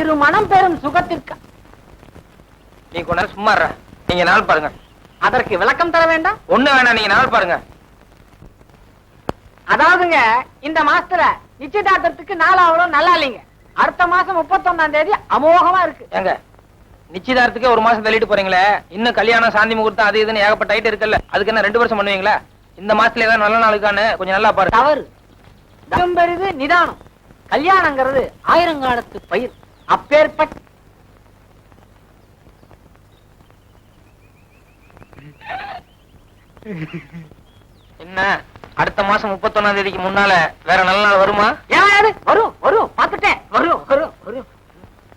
இரு மனம் பெறும் சுகத்திற்கு. நீ நேரம் சும்மா. நீங்க நாள் பாருங்க. அதற்கு விளக்கம் தர வேண்டாம்? ஒண்ணு வேணாம் நீங்க நாள் பாருங்க. அதாவதுங்க இந்த மாசத்துல நிச்சயதார்த்தத்துக்கு நாலாவதும் நல்லா இல்லைங்க. அடுத்த மாசம் முப்பத்தொன்னாம் தேதி அமோகமா இருக்கு. ஏங்க நிச்சயதார்த்தத்துக்கே ஒரு மாசம் தள்ளிட்டு போறீங்களே? இன்னும் கல்யாணம் சாந்தி முகூர்த்தம் அது இதுன்னு ஏகப்பட்ட ஐட்டம் இருக்குல்ல? அதுக்கு என்ன ரெண்டு வருஷம் பண்ணுவீங்களா? இந்த மாசத்துல ஏதாவது நல்ல நாளுக்கான்னு கொஞ்சம் நல்லா பாருங்க. தவறு. பெரிது நிதானம். கல்யாணங்கிறது ஆயிரங்காலத்து பயிர். அப்பேற்பட்ட என்ன? அடுத்த மாசம் முப்பத்தொன்னாம் தேதிக்கு முன்னால வேற நல்ல நாள் வருமா? அது? வரும் வரும். பார்த்துட்டேன். வரும் வரும் வரும்.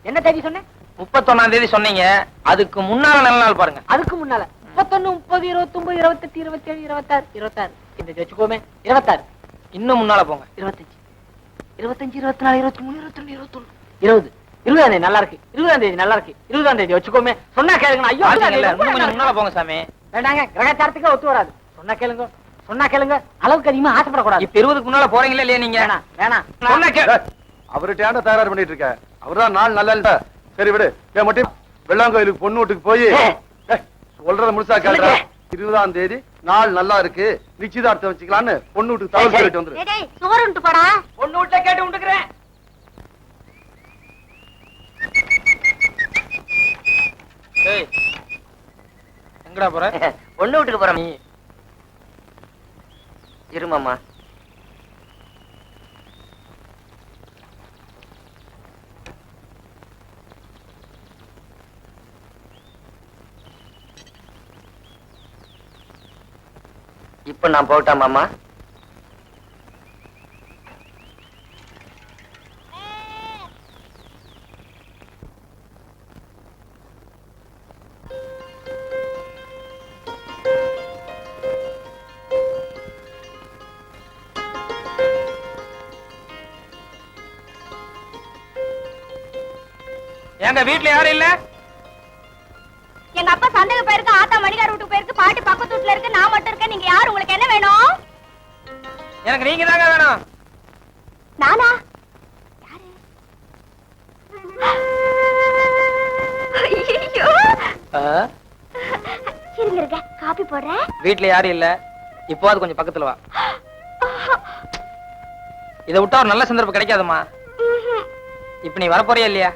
என்ன தேதி சொன்னேன்? முப்பத்தொன்னாம் தேதி சொன்னீங்க. அதுக்கு முன்னால நல்ல நாள் பாருங்க. அதுக்கு முன்னால. முப்பத்தொன்னு முப்பது இருபத்தொன்பது இருபத்தெட்டு இருபத்தேழு இருபத்தாறு. இருபத்தாறு. இந்த வச்சுக்கோமே. இருபத்தாறு. இன்னும் முன்னால போங்க. இருபத்தஞ்சு. இருபத்தஞ்சு இருபத்தி நாலு இருபத்தி மூணு இருபத்தி ரெண்டு இருபத்தொன்னு. இருபது. இருபதாம் தேதி நல்லா இருக்கு. இருபதாம் தேதி நல்லா இருக்கு. இருபதாம் தேதி வச்சுக்கோமே. சொன்னா கேளுங்க ஐயோ முன்னால போங்க சாமி. வேண்டாங்க கிரகச்சாரத்துக்கே ஒத்து வராது. சொன்னா கேளுங்க சொன்னா கேளுங்க. அளவுக்கு அதிகமா ஆசைப்படக்கூடாது. இப்ப இருபதுக்கு முன்னால போறீங்களா இல்லையா நீங்க? வேணாம் ஏன்டா தயார் பண்ணிட்டு இருக்க? அவர்தான் நாள் நல்லா இல்ல. சரி விடு. மட்டும் வெள்ளாங்கோயிலுக்கு பொண்ணு வீட்டுக்கு போய் சொல்றத முழுசா கேளுடா. இருபதாம் தேதி நாள் நல்லா இருக்கு. நிச்சயதார்த்தம் வச்சுக்கலான்னு பொண்ணு வீட்டுக்கு தகவல் சொல்லிட்டு வந்துரு. பொண்ணு வீட்டுல கேட்டு விட்டுக்கிறேன் ஏய், எங்கடா போற? ஒண்ணு விட்டுக்கு போறோம் நீ இருமாமா இப்ப நான் போட்டா மாமா? எங்க வீட்ல யாரும் இல்ல? எங்க அப்பா சந்தைக்கு போயிருக்கு ஆத்தா மணிகார் வீட்டுக்கு போயிருக்கு பாட்டி பக்கத்து வீட்டுல இருக்கு நான் மட்டும் இருக்கேன். நீங்க யாரு? உங்களுக்கு என்ன வேணும்? எனக்கு நீங்க தாங்க வேணும். நானா? இருங்க இருங்க. காபி போடுறேன். வீட்ல யாரும் இல்ல. இப்போ அது கொஞ்சம் பக்கத்துல வா. இதை விட்டா ஒரு நல்ல சந்தர்ப்பம் கிடைக்காதுமா இப்ப நீ வரப்போறியா இல்லையா?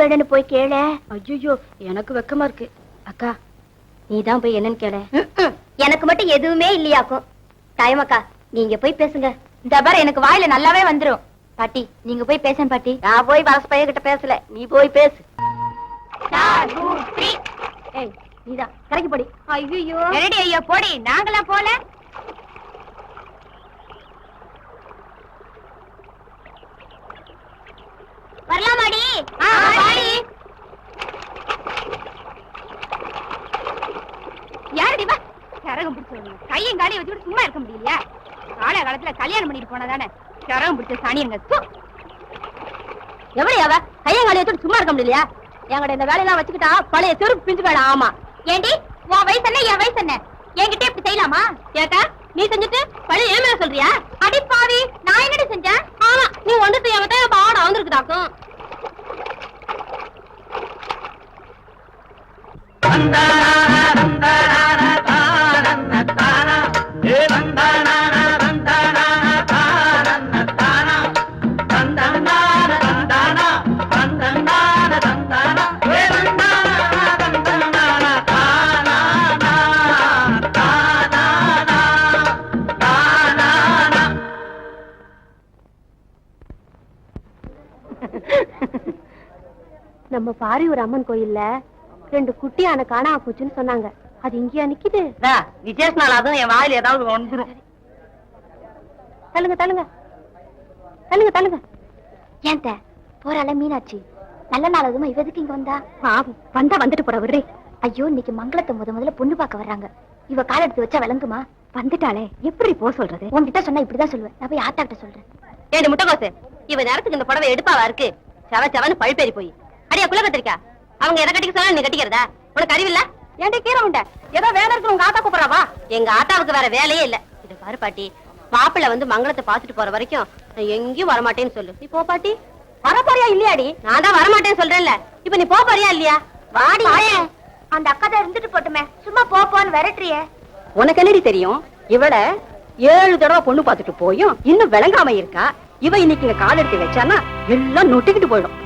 வேணும்னு போய் கேளு. ஐயோ எனக்கு வெக்கமா இருக்கு. அக்கா நீ தான் போய் என்னன்னு கேளு. எனக்கு மட்டும் எதுவுமே இல்லையாக்கும் தாயமக்கா நீங்க போய் பேசுங்க. இந்த பாரு எனக்கு வாயில நல்லாவே வந்துரும். பாட்டி நீங்க போய் பேசேன் பாட்டி. நான் போய் வலசு பையன் கிட்ட பேசல. நீ போய் பேசு. ஏய் நீதான். கரைக்கு போடி. ஐயோ ரெடி ஐயோ போடி. நாங்களாம் போல? வரலாமாடி? வாடி. யாரடி வா. கரகம் பிடிச்சவங்க கையும் காலையும் வச்சுட்டு சும்மா இருக்க முடியலையா? கால காலத்துல கல்யாணம் பண்ணிட்டு போனதானே? கரகம் பிடிச்ச சாணியங்க எவடி அவ? கையும் காலையை வச்சுட்டு சும்மா இருக்க முடியலையா? என்கிட்ட இந்த வேலையெல்லாம் வச்சுக்கிட்டா பழைய செருப்பு பிஞ்சு வேணாம் ஆமா. ஏண்டி? உன் வயசு என்ன? என் வயசு என்ன? என்கிட்ட இப்படி செய்யலாமா? ஏக்கா நீ செஞ்சுட்டு பழைய ஏன் மேல சொல்றியா? அடி பாவி நான் என்னடி செஞ்சேன்? ஆமா நீ வந்துட்டு என்கிட்ட பாட வந்திருக்குதாக்கும் நம்ம பாரியூர் அம்மன் கோயில்ல ரெண்டு குட்டி யானை காணாம போச்சுன்னு சொன்னாங்க. அது இங்கேயா நிக்குது? விசேஷ நாள் அதுவும் என் வாயில ஏதாவது வந்துரும் தள்ளுங்க தள்ளுங்க. தள்ளுங்க தள்ளுங்க. ஏன் போறாள மீனாட்சி. நல்ல நாள் அதுமா இவ எதுக்கு இங்க வந்தா? வந்தா வந்துட்டு போற விடுறே ஐயோ இன்னைக்கு மங்களத்தை முத முதல்ல பொண்ணு பார்க்க வர்றாங்க. இவ கால் எடுத்து வச்சா விளங்குமா? வந்துட்டாளே. எப்படி போ சொல்றது? உன்கிட்ட சொன்னா இப்படிதான் சொல்லுவேன். நான் போய் ஆத்தா கிட்ட சொல்றேன் ஏண்டு முட்டைகோசு இவ நேரத்துக்கு இந்த புடவை எடுப்பாவா இருக்கு? செவ செவன்னு பழுப்பேறி போய். அடியா குள்ள கத்திரிக்கா அவங்க எதை கட்டிக்க சொன்னா நீ கட்டிக்கிறதா? உனக்கு அறிவில்ல ஏன்டா கீரை உண்ட? ஏதோ வேலை இருக்கு உங்க ஆத்தா கூப்பிடவா எங்க ஆத்தாவுக்கு வேற வேலையே இல்ல. இது பாரு பாட்டி. மாப்பிள்ளை வந்து மங்களத்தை பாத்துட்டு போற வரைக்கும் நான் எங்கேயும் வரமாட்டேன்னு சொல்லு. நீ போ பாட்டி. வர போறியா இல்லையாடி? நான் தான் வரமாட்டேன்னு சொல்றேன்ல. இப்ப நீ போறியா இல்லையா? வாடி அந்த அக்கா தான் இருந்துட்டு போட்டுமே. சும்மா போ போன்னு விரட்டுறியே. உனக்கு என்னடி தெரியும்? இவள ஏழு தடவை பொண்ணு பார்த்துட்டு போயும் இன்னும் விளங்காம இருக்கா? இவ இன்னைக்கு இங்க கால் எடுத்து வச்சானா எல்லாம் நொட்டிக்கிட்டு போயிடும்.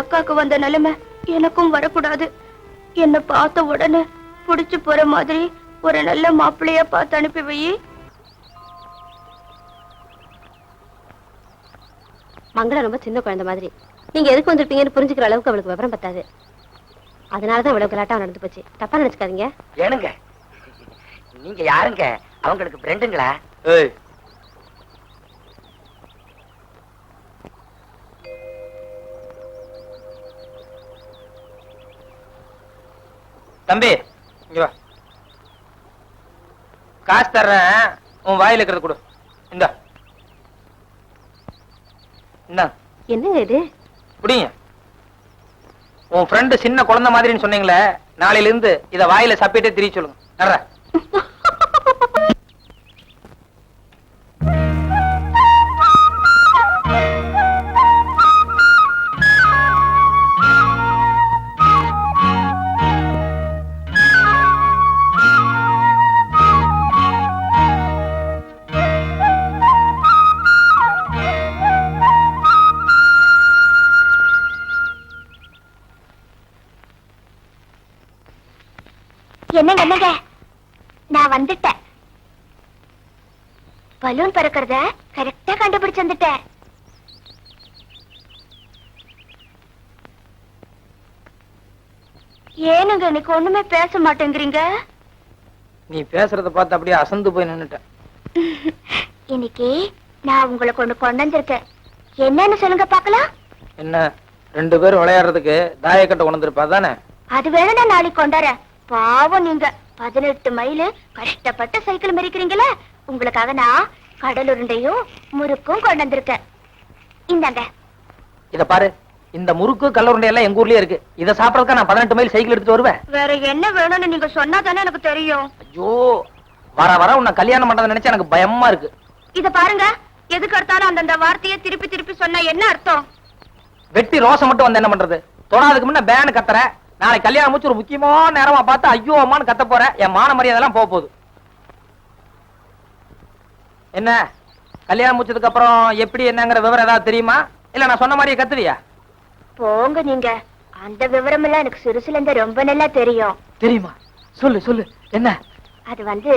அக்காக்கு வந்த நிலைமை எனக்கும் வரக்கூடாது. என்ன பார்த்த உடனே புடிச்சு போற மாதிரி ஒரு நல்ல மாப்பிள்ளைய பார்த்து அனுப்பி வை. மங்களம் ரொம்ப சின்ன குழந்தை மாதிரி. நீங்க எதுக்கு வந்திருப்பீங்கன்னு புரிஞ்சுக்கிற அளவுக்கு அவளுக்கு விவரம் பத்தாது. அதனாலதான் இவ்வளவு கலாட்டா நடந்து போச்சு. தப்பா நினைச்சுக்காதீங்க. ஏனுங்க நீங்க யாருங்க? அவங்களுக்கு ஃப்ரெண்டுங்களா தம்பி இங்க வா. காசு தர்றேன் உன் வாயில இருக்கிறது கொடு. இந்த. என்ன இது? புடிங்க உன் ஃப்ரெண்டு சின்ன குழந்தை மாதிரின்னு சொன்னீங்களே நாளையில இருந்து இத வாயில சப்பிட்டே திரிய சொல்லுங்க. நடுற பலூன் பறக்கிறத கரெக்டா கண்டுபிடிச்சு வந்துட்டேன் ஏனுங்க எனக்கு ஒண்ணுமே பேச மாட்டேங்கிறீங்க? நீ பேசுறத பார்த்து அப்படியே அசந்து போய் நின்னுட்டேன் இன்னைக்கு நான் உங்களை கொண்டு கொண்டு வந்திருக்கேன். என்னன்னு சொல்லுங்க பார்க்கலாம். என்ன ரெண்டு பேரும் விளையாடுறதுக்கு தாயக்கட்டை கொண்டு வந்திருப்பா தானே? அது வேணா நான் நாளைக்கு கொண்டாரேன் பாவம் நீங்க பதினெட்டு மைல் கஷ்டப்பட்டு சைக்கிள் மெரிக்கிறீங்களே உங்களுக்காக நான் கடல் உருண்டையும் முறுக்கும் கொண்டு வந்திருக்கேன். இந்தாங்க. இத பாரு இந்த முறுக்கு கல்லூருண்டை எல்லாம் எங்க ஊர்லயே இருக்கு. இத சாப்பிடறதுக்கு நான் பதினெட்டு மைல் சைக்கிள் எடுத்துட்டு வருவேன்? வேற என்ன வேணும்னு நீங்க சொன்னா தானே எனக்கு தெரியும். ஐயோ வர வர உன்னை கல்யாணம் பண்றதை நினைச்சா எனக்கு பயமா இருக்கு. இத பாருங்க எதுக்கு எடுத்தாலும் அந்தந்த வார்த்தையை திருப்பி திருப்பி சொன்னா என்ன அர்த்தம்? வெட்டி ரோசம் மட்டும் வந்து என்ன பண்றது? தொடாதுக்கு முன்ன பேனு கத்துற நாளைக்கு கல்யாணம் முடிச்சு ஒரு முக்கியமான நேரமா பார்த்து ஐயோ அம்மான்னு கத்த போற என் மான மரியாதை எல்லாம் போக போகுது. என்ன? கல்யாணம் முடிச்சதுக்கு அப்புறம் எப்படி என்னங்கிற விவரம் ஏதாவது தெரியுமா? இல்ல நான் சொன்ன மாதிரியே கத்துவியா? போங்க நீங்க. அந்த விவரம் எல்லாம் எனக்கு சிறுசுல இருந்து ரொம்ப நல்லா தெரியும். தெரியுமா? சொல்லு சொல்லு. என்ன? அது வந்து.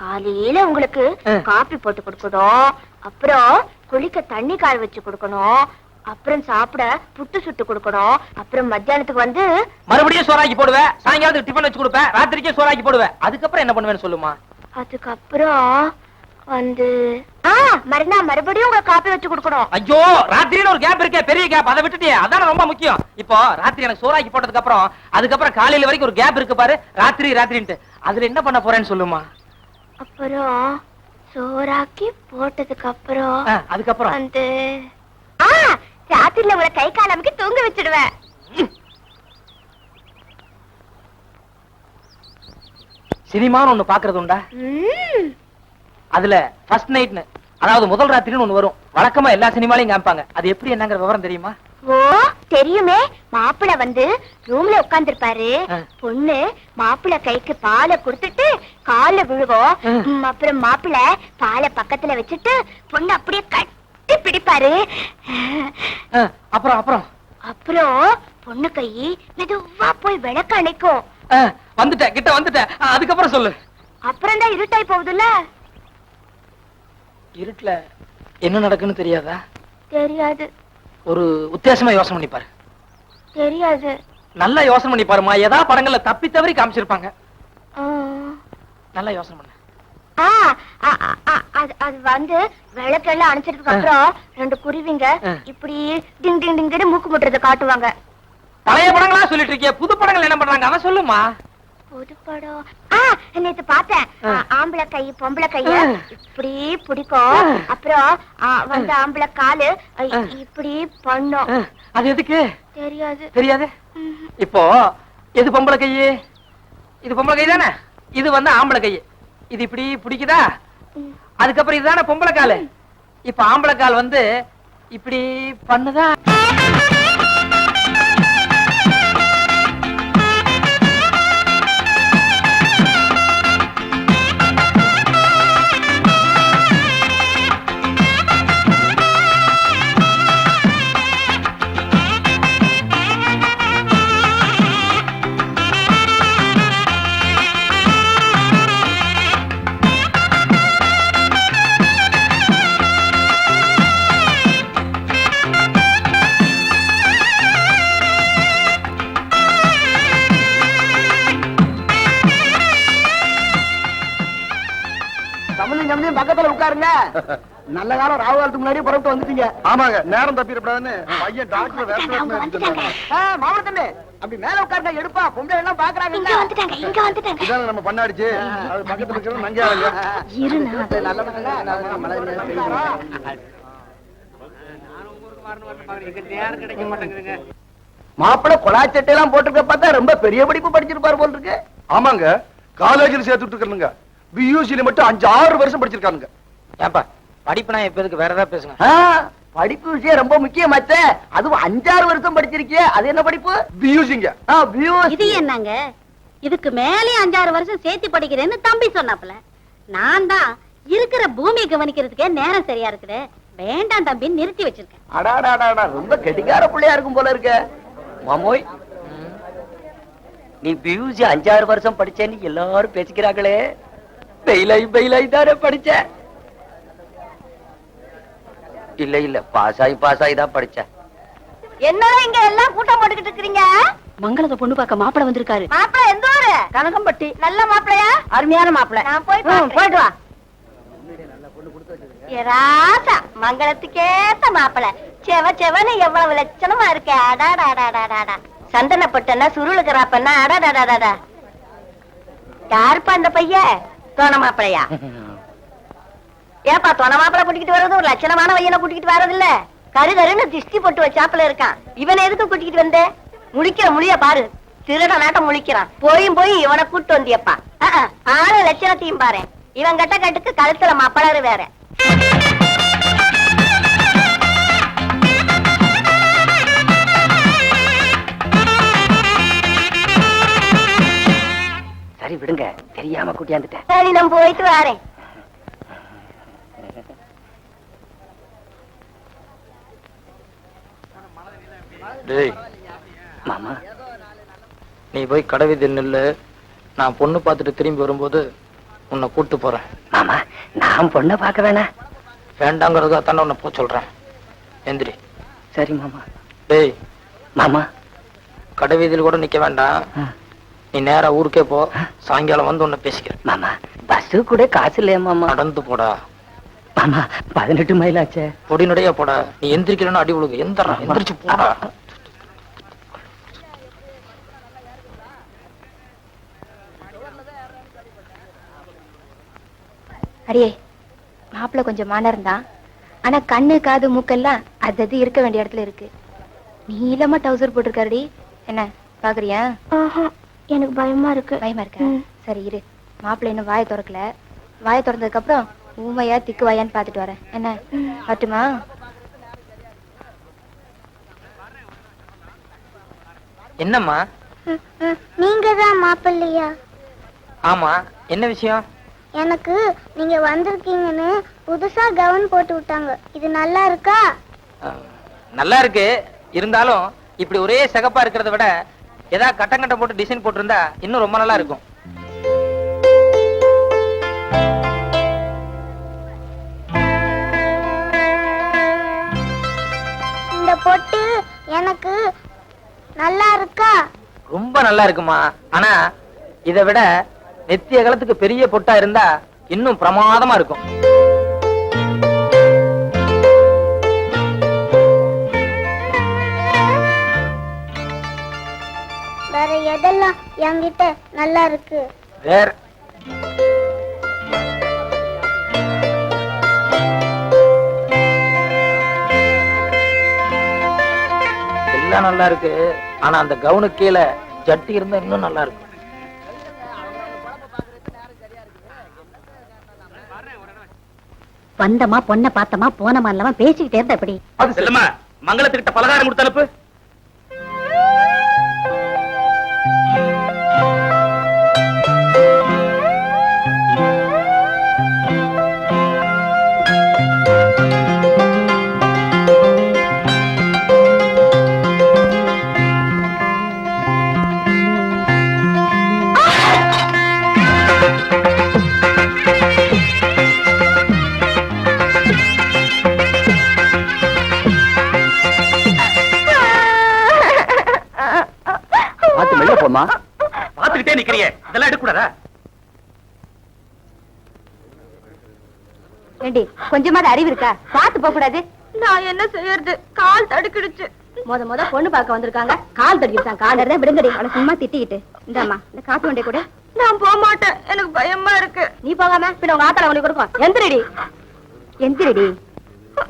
காலையில உங்களுக்கு. காபி போட்டு கொடுக்கணும். அப்புறம் குளிக்க தண்ணி காய வச்சு கொடுக்கணும். அப்புறம் சாப்பிட புட்டு சுட்டு கொடுக்கணும். அப்புறம் மத்தியானத்துக்கு வந்து மறுபடியும் சோறாக்கி போடுவேன் சாயங்காலத்துக்கு டிஃபன் வச்சு கொடுப்பேன். ராத்திரிக்கே சோறாக்கி போடுவேன் அதுக்கப்புறம் என்ன பண்ணுவேன்னு சொல்லுமா? அதுக்கப்புறம் வந்து ஆ மறுநாள் மறுபடியும் உங்களுக்கு காப்பி வச்சு கொடுக்கணும். ஐயோ ராத்திரின்னு ஒரு கேப் இருக்கே பெரிய கேப் அதை விட்டுட்டியே அதான ரொம்ப முக்கியம். இப்போ ராத்திரி எனக்கு சோறாக்கி போட்டதுக்கு அப்புறம் அதுக்கப்புறம் காலையில வரைக்கும் ஒரு கேப் இருக்கு பாரு ராத்திரி ராத்திரின்ட்டு. அதுல என்ன பண்ண போறேன்னு சொல்லுமா? அப்புறம் சோறாக்கி போட்டதுக்கு அப்புறம் அதுக்கப்புறம்? வந்து ஆ ராத்திரில உங்களை கை காலமுக்கு தூங்க வச்சிடுவேன். சினிமான்னு ஒண்ணு பாக்குறது உண்டா? அதுல ஃபர்ஸ்ட் நைட்னு அதாவது முதல் ராத்திரின்னு ஒண்ணு வரும். வழக்கமா எல்லா சினிமாலையும் காமிப்பாங்க. அது எப்படி என்னங்கிற விவரம் தெரியுமா? ஓ தெரியுமே. மாப்பிள வந்து ரூம்ல உட்கார்ந்திருப்பாரு. ஆ. பொண்ணு மாப்பிள கைக்கு பாலை கொடுத்துட்டு கால்ல விழுகும் ஆ. ம், அப்புறம் மாப்பிள பாலை பக்கத்துல வச்சுட்டு பொண்ணு அப்படியே கட்டி பிடிப்பாரு. அப்புறம் அப்புறம்? அப்புறம் பொண்ணு கை மெதுவா போய் விளக்க அணைக்கும். வந்துட்டேன். கிட்ட வந்துட்டேன். அதுக்கப்புறம் சொல்லு. அப்புறம் தான் இருட்டாய் போகுதுல்ல? இருட்டுல என்ன நடக்குன்னு தெரியாதா? தெரியாது. ஒரு உத்தேசமா யோசனை பண்ணி பாரு. தெரியாது. நல்லா யோசனை பண்ணி பாருமா ஏதா படங்கள்ல தப்பி தவறி காமிச்சிருப்பாங்க. நல்லா யோசனை பண்ணு. அது வந்து விளக்கெல்லாம் அணைச்சதுக்கு அப்புறம் ரெண்டு குருவிங்க. இப்படி டிங் டிங் டிங்னு மூக்கு முட்டுறத காட்டுவாங்க. பழைய படங்களா சொல்லிட்டு இருக்கிய? புது படங்கள் என்ன பண்றாங்க? அவன் சொல்லுமா? புது படம் ஆ நேத்து பார்த்தேன். ஆ, ஆம்பளை கை பொம்பளை கைய ஆ. இப்படி பிடிக்கும். அப்புறம் ஆ, வந்து ஆம்பளை காலு அ, இப்படி பண்ணும். ஆ, அது எதுக்கு? தெரியாது. தெரியாது? இப்போ எது பொம்பளை கையு இது பொம்பளை கை தானே? இது வந்து ஆம்பளை கை. இது இப்படி பிடிக்குதா. அதுக்கப்புறம் இதுதானே பொம்பளை காலு? இப்ப ஆம்பளை கால் வந்து இப்படி பண்ணுதா? நல்ல காலம் ராவு காலத்துக்கு முன்னாடியே புறப்பட்டு வந்துட்டீங்க. ஆமாங்க நேரம் தப்பிடப்படாதுன்னு பையன் டாக்டர் வேற தம்பி அப்படி மேல உட்காருங்க எடுப்பா. பொம்பளை எல்லாம் இங்க பாக்குறாங்க வந்துட்டாங்க இங்க வந்துட்டாங்க. இதான நம்ம பண்ணாடிச்சு. அது பக்கத்துல இருண்ணா மாப்பிள்ள கொலாச்சட்டை எல்லாம் போட்டிருக்க பார்த்தா ரொம்ப பெரிய படிப்பு படிச்சிருப்பாரு போல் இருக்கு. ஆமாங்க காலேஜில் சேர்த்துட்டு இருக்கிறனுங்க. பியூசில மட்டும் அஞ்சு ஆறு வருஷம் படிச்சிருக்கானுங்க. ஏப்பா படிப்புனா எப்ப எதுக்கு வேற ஏதாவது பேசுங்க. படிப்பு விஷயம் ரொம்ப முக்கியமாச்ச அதுவும் அஞ்சாறு வருஷம் படிச்சிருக்கியே அது என்ன படிப்பு? பியூசிங்க. இது என்னங்க? இதுக்கு மேலே அஞ்சாறு வருஷம் சேர்த்து படிக்கிறேன்னு தம்பி சொன்னாப்புல. நான் தான் இருக்கிற பூமியை கவனிக்கிறதுக்கே நேரம் சரியா இருக்குது. வேண்டாம் தம்பி நிறுத்தி வச்சிருக்கேன். அடாடாடாடா ரொம்ப கெட்டிக்கார பிள்ளையா இருக்கும் போல இருக்க. மாமோய் நீ பியூசி அஞ்சாறு வருஷம் படிச்சேன்னு எல்லாரும் பேசிக்கிறாங்களே. பெயிலாய் பெயிலாய் தானே படிச்ச? இல்ல இல்ல. பாஸ் ஆகி பாஸ் ஆகி தான் படிச்சேன். என்னடா இங்க எல்லாம் கூட்டம் போட்டுக்கிட்டு இருக்கீங்க மங்களத்தை பொண்ணு பார்க்க மாப்பிள வந்திருக்காரு. மாப்பிளை எந்த ஊரு? கனகம்பட்டி. நல்ல மாப்பிளையா? அருமையான மாப்பிள. நான் போய் போயிட்டு வா. ராசா மங்களத்துக்கேத்த மாப்பிள. செவ செவன்னு எவ்வளவு லட்சணமா இருக்க. அடாடாடாடாடா சந்தனப்பட்டனா சுருளுக்குறாப்பன்னா அடாடாடாடாடா யாருப்பா அந்த பையன்? தோண மாப்பிளையா? ஏப்பா தொண மாப்பிளை கூட்டிக்கிட்டு வர்றது ஒரு லட்சணமான பையனை கூட்டிக்கிட்டு வர்றது இல்ல கரு கருன்னு திஷ்டி போட்டு வச்சாப்புல இருக்கான். இவனை எதுக்கு கூட்டிக்கிட்டு வந்தே? முழிக்கிற முழிய பாரு. திருட நாட்டம் முழிக்கிறான். போயும் போய் இவனை கூட்டு வந்தியப்பா. ஆளு லட்சணத்தையும் பாரு. இவன் கட்ட கட்டுக்கு கழுத்துல மப்பளரு வேற. சரி விடுங்க. தெரியாம கூட்டியாந்துட்டேன். சரி நான் போயிட்டு வரேன். டேய் மாமா நீ போய் கடவிதில் நில்லு. நான் பொண்ணு பார்த்துட்டு திரும்பி வரும்போது உன்னை கூட்டு போறேன். மாமா நான் பொண்ணை பார்க்க வேணாம் வேண்டாங்கிறதா தானே உன்னை போக சொல்றேன். எந்திரி. சரி மாமா. டேய் மாமா. கடைவீதியில் கூட நிக்க வேண்டாம். நீ நேரா ஊருக்கே போ. சாயங்காலம் வந்து உன்னை பேசிக்கிறேன். மாமா பஸ் கூட காசு இல்லையா மாமா? நடந்து போடா. மாமா பதினெட்டு மைல் ஆச்சே. பொடிநடையா போடா. நீ எந்திரிக்கலன்னு அடி எந்திரா எந்திரிச்சு போடா. அடியே மாப்பிள்ள கொஞ்சம் மானம் தான் ஆனா கண்ணு காது மூக்கெல்லாம் அது அது இருக்க வேண்டிய இடத்துல இருக்கு. நீளமா டவுசர் போட்டிருக்காருடி. என்ன பாக்குறியா? எனக்கு பயமா இருக்கு. பயமா இருக்கா? சரி இரு. மாப்பிள்ளை இன்னும் வாயை திறக்கல. வாயை திறந்ததுக்கு அப்புறம் ஊமையா திக்கு வாயான்னு பாத்துட்டு வரேன். என்ன பட்டுமா என்னம்மா? நீங்க தான் மாப்பிள்ளையா? ஆமா என்ன விஷயம்? எனக்கு நீங்க வந்திருக்கீங்கன்னு புதுசா கவுன் போட்டு விட்டாங்க. இது நல்லா இருக்கா? நல்லா இருக்கு. இருந்தாலும் இப்படி ஒரே சிகப்பா இருக்கிறத விட ஏதாவது கட்டம் கட்டம் போட்டு டிசைன் போட்டிருந்தா இன்னும் ரொம்ப நல்லா இருக்கும். இந்த பொட்டு எனக்கு நல்லா இருக்கா? ரொம்ப நல்லா இருக்குமா? ஆனா இதை விட நெத்திய காலத்துக்கு பெரிய பொட்டா இருந்தா இன்னும் பிரமாதமா இருக்கும். வேற எதெல்லாம் என்கிட்ட நல்லா இருக்கு? வேற? எல்லாம் நல்லா இருக்கு. ஆனா அந்த கவுனு கீழே ஜட்டி இருந்தா இன்னும் நல்லா இருக்கும். வந்தமா பொண்ணை பார்த்தமா போனமா இல்லாம பேசிக்கிட்டே இருந்தா எப்படி? மங்களத்துக்கிட்ட பலகாரம் கொடுத்தனுப்பு கொஞ்சமாவது அறிவு இருக்கா? பாத்து போக கூடாது நான் என்ன செய்யறது? கால் தடுக்கிடுச்சு. முத முத பொண்ணு பார்க்க வந்திருக்காங்க. கால் தடுக்கிடுச்சான் கால் தான் விடுங்கடி. அவளை சும்மா திட்டிக்கிட்டு. இந்தாம்மா இந்த காப்பி வண்டிய கூட. நான் போக மாட்டேன். எனக்கு பயமா இருக்கு. நீ போகாம பின்ன உங்க ஆத்தால உனக்கு கொடுக்கும் எந்திரடி. எந்திரடி.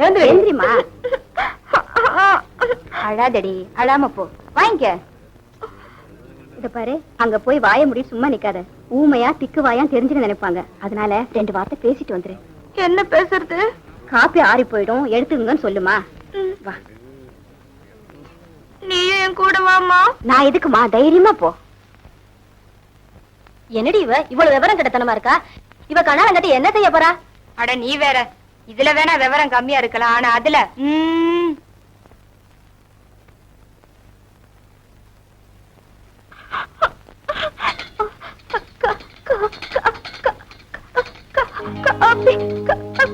எந்திரி. எந்திரிமா அழாதடி. அழாம போ. வாங்கிக்க. இத பாரு அங்க போய் வாய முடி சும்மா நிக்காத. ஊமையா திக்கு வாயா தெரிஞ்சுக்க நினைப்பாங்க. அதனால ரெண்டு வார்த்தை பேசிட்டு வந்துரு. என்ன பேசுறது? காப்பி ஆறி போயிடும். எடுத்துங்கன்னு சொல்லுமா. வா. நீயும் என் கூட வாமா நான் எதுக்குமா? தைரியமா போ. என்னடி இவ? இவ்வளவு விவரம் கிட்டத்தனமா இருக்கா? இவ கணவன் கட்டி என்ன செய்ய போறா? அட நீ வேற. இதுல வேணா விவரம் கம்மியா இருக்கலாம் ஆனா அதுல ம்ம். Coffee, coffee,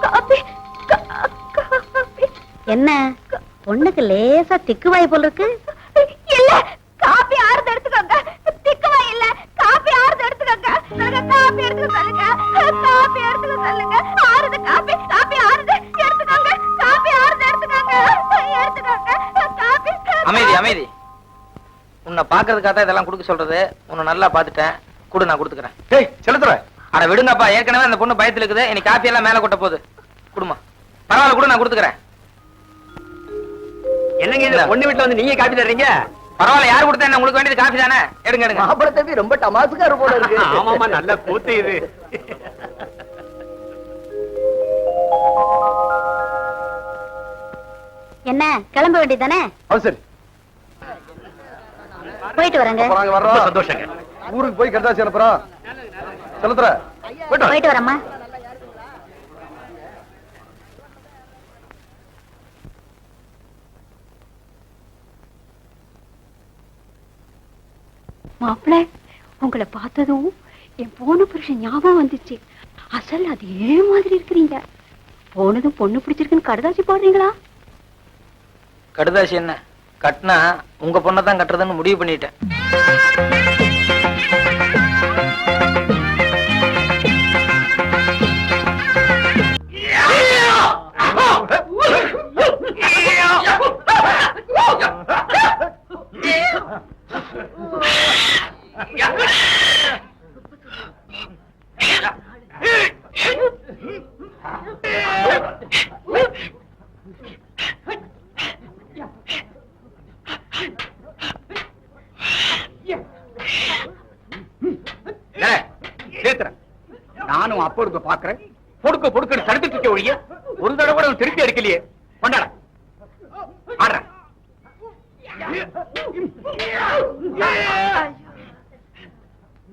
coffee, coffee. என்ன? பொண்ணுக்கு லேசா திக்கு வாய் போல் இருக்கு. இல்ல காபி ஆறுது எடுத்துக்கோங்க. திக்குவா இல்ல காபி ஆறுது எடுத்துக்கோங்க. சொல்லுங்க காபி எடுத்துக்க சொல்லுங்க. காபி எடுத்துக்க சொல்லுங்க. ஆறுது காபி காபி ஆறுது. எடுத்துக்கோங்க காபி ஆறுது எடுத்துக்கோங்க. எடுத்துக்கோங்க காபி அமைதி அமைதி. உன்னை பாக்குறதுக்காக தான் இதெல்லாம் கொடுக்க சொல்றது. உன்னை நல்லா பாத்துட்டேன் கொடு நான் கொடுத்துக்கிறேன். டேய் செலுத்துற. அட விடுங்கப்பா ஏற்கனவே அந்த பொண்ணு பயத்துல இருக்குது. இன்னைக்கு காப்பி எல்லாம் மேல கொட்ட போகுது. குடுமா. பரவாயில்ல கூட நான் கொடுத்துக்கிறேன். என்னங்க இது, பொண்ணு வீட்டுல வந்து நீங்க காப்பி தர்றீங்க? பரவாயில்ல யார் கொடுத்தா என்ன? உங்களுக்கு வேண்டியது காஃபி தானே? எடுங்க எடுங்க. மாப்பிள தம்பி ரொம்ப டமாசுக்காரு போல இருக்கு. ஆமாமா நல்ல கூத்து இது. என்ன கிளம்ப வேண்டியதானே அது சரி. போயிட்டு வரேங்க வர்றோம். சந்தோஷங்க. ஊருக்கு போய் கடுதாசி அனுப்புறோம் செலுத்துற போயிட்டு வரேம்மா. மாப்பிள்ள உங்களை பார்த்ததும் என் போன புருஷன் ஞாபகம் வந்துச்சு. அசல் அதே மாதிரி இருக்கிறீங்க? போனதும் பொண்ணு பிடிச்சிருக்குன்னு கடுதாசி போடுறீங்களா? கடுதாசி என்ன? கட்டினா உங்க பொண்ணை தான் கட்டுறதுன்னு முடிவு பண்ணிட்டேன். நானும் அப்போ இருக்க பாக்குறேன். பொடுக்க பொடுக்க தடுத்துட்டு இருக்க ஒழிய ஒரு தடவை திருப்பி அடிக்கலையே. கொண்டாட.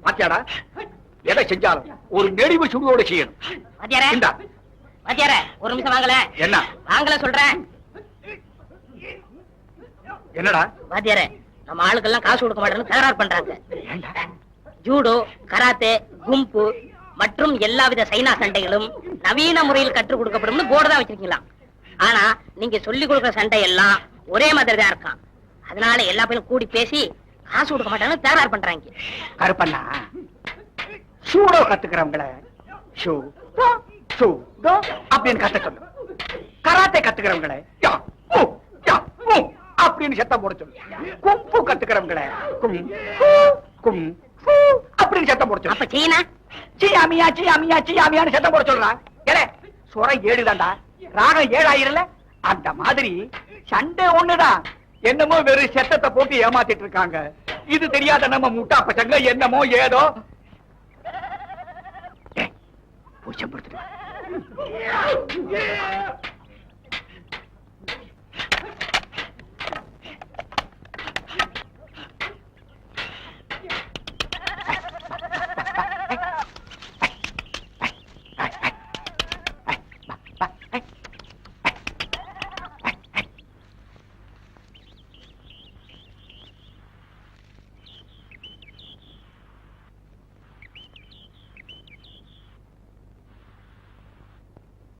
பாத்தியாடா? எதை செஞ்சாலும் ஒரு நெடிவு சுடுவோட செய்யணும். வாத்தியாரே ஒரு நிமிஷம் வாங்கல. என்ன? வாங்கல சொல்றேன். என்னடா? வாத்தியாரே நம்ம ஆளுக்கெல்லாம் காசு கொடுக்க மாட்டேன்னு தகராறு பண்றாங்க. ஜூடோ கராத்தே கும்பு மற்றும் எல்லாவித சைனா சண்டைகளும் நவீன முறையில் கற்றுக் கொடுக்கப்படும்னு போர்டு தான் வச்சிருக்கீங்களாம் ஆனா நீங்க சொல்லி கொடுக்குற சண்டை எல்லாம் ஒரே மாதிரி தான் இருக்கான் அதனால எல்லா பேரும் கூடி பேசி காசு கொடுக்க மாட்டாங்கன்னு தகராறு பண்றாங்க. கருப்பண்ணா சூடோ கத்துக்கிறவங்கள ஷூ ஷூ அப்படின்னு கத்த சொல்லு. கராத்தே கத்துக்கிறவங்கள. அப்படின்னு சத்தம் போட சொல்லு. கும்பு கத்துக்கிறவங்கள. கும் கும் அப்படின்னு சத்தம் போட சொல்லு. அப்ப சீனா சியாமியா சியாமியா சியாமியான்னு சத்தம் போட சொல்றான் ஏலே சுரம் ஏழுதான்டா ராகம் ஏழாயிரல அந்த மாதிரி சண்டை ஒண்ணுதான் என்னமோ வெறும் செத்தத்தை போட்டு ஏமாத்திட்டு இருக்காங்க. இது தெரியாத நம்ம முட்டா பசங்க என்னமோ ஏதோ. ஏய், Yeah! Yeah!